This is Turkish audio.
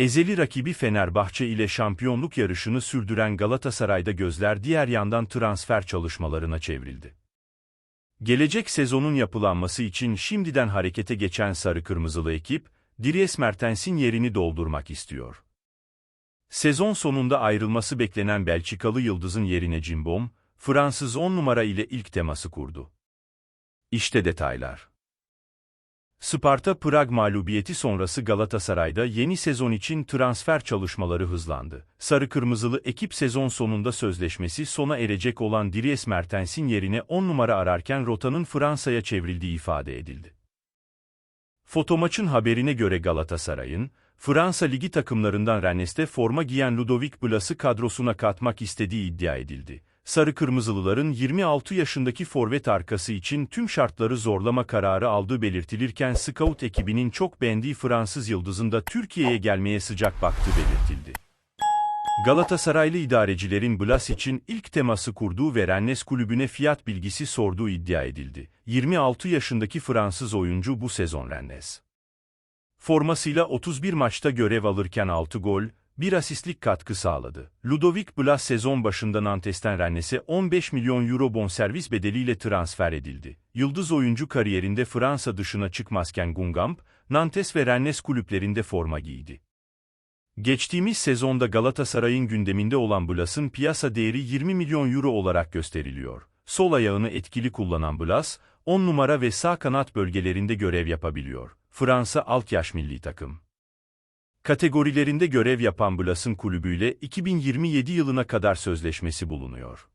Ezeli rakibi Fenerbahçe ile şampiyonluk yarışını sürdüren Galatasaray'da gözler diğer yandan transfer çalışmalarına çevrildi. Gelecek sezonun yapılanması için şimdiden harekete geçen sarı kırmızılı ekip, Dries Mertens'in yerini doldurmak istiyor. Sezon sonunda ayrılması beklenen Belçikalı yıldızın yerine Cimbom, Fransız 10 numara ile ilk teması kurdu. İşte detaylar. Sparta Prag mağlubiyeti sonrası Galatasaray'da yeni sezon için transfer çalışmaları hızlandı. Sarı Kırmızılı ekip sezon sonunda sözleşmesi sona erecek olan Dries Mertens'in yerine 10 numara ararken rotanın Fransa'ya çevrildiği ifade edildi. Fotomaçın haberine göre Galatasaray'ın, Fransa Ligi takımlarından Rennes'te forma giyen Ludovic Blas'ı kadrosuna katmak istediği iddia edildi. Sarı Kırmızılıların 26 yaşındaki forvet arkası için tüm şartları zorlama kararı aldığı belirtilirken scout ekibinin çok beğendiği Fransız yıldızın da Türkiye'ye gelmeye sıcak baktığı belirtildi. Galatasaraylı idarecilerin Blas için ilk teması kurduğu ve Rennes kulübüne fiyat bilgisi sorduğu iddia edildi. 26 yaşındaki Fransız oyuncu bu sezon Rennes. Formasıyla 31 maçta görev alırken 6 gol, bir asistlik katkı sağladı. Ludovic Blas sezon başında Nantes'ten Rennes'e 15 milyon euro bonservis bedeliyle transfer edildi. Yıldız oyuncu kariyerinde Fransa dışına çıkmazken Gungamp, Nantes ve Rennes kulüplerinde forma giydi. Geçtiğimiz sezonda Galatasaray'ın gündeminde olan Blas'ın piyasa değeri 20 milyon euro olarak gösteriliyor. Sol ayağını etkili kullanan Blas, 10 numara ve sağ kanat bölgelerinde görev yapabiliyor. Fransa alt yaş milli takım. Kategorilerinde görev yapan Blas'ın kulübüyle 2027 yılına kadar sözleşmesi bulunuyor.